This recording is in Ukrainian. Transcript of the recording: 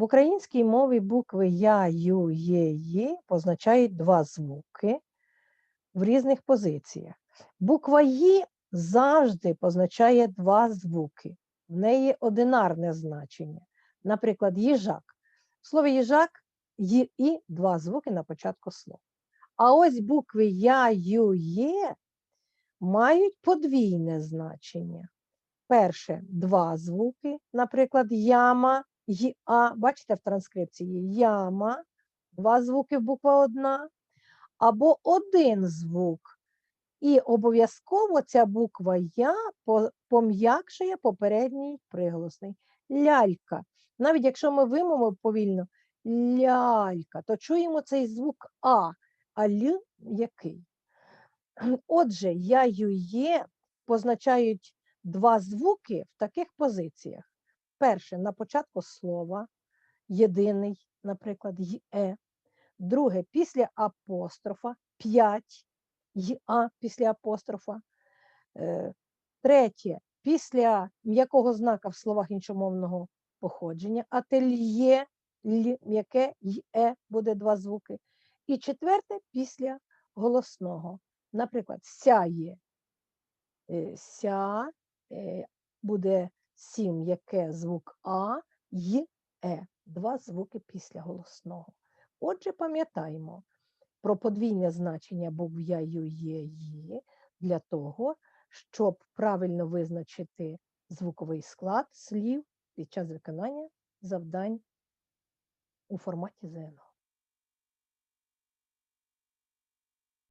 В українській мові букви Я, Ю, Є, Ї позначають два звуки в різних позиціях. Буква Ї завжди позначає два звуки. В неї одинарне значення. Наприклад, їжак. В слові їжак є і два звуки на початку слова. А ось букви Я, Ю, Є мають подвійне значення. Перше два звуки, наприклад, яма, й-а. Бачите в транскрипції яма, два звуки буква одна, або один звук. І обов'язково ця буква Я пом'якшує попередній приголосний. Лялька. Навіть якщо ми вимовимо повільно лялька, то чуємо цей звук А, а Л який. Отже, я ю є позначають два звуки в таких позиціях. Перше на початку слова, єдиний, наприклад, є. Друге після апострофа, п'ять, й-а після апострофа. Е, Третє після м'якого знака в словах іншомовного походження, ательє, ль, м'яке, й-е буде два звуки. І четверте після голосного. Наприклад, сяє. Е, Ся е, буде сім, м'яке звук А, й, е. Два звуки після голосного. Отже, пам'ятаємо про подвійне значення букв Я, Ю, Є, Ї для того, щоб правильно визначити звуковий склад слів під час виконання завдань у форматі ЗНО.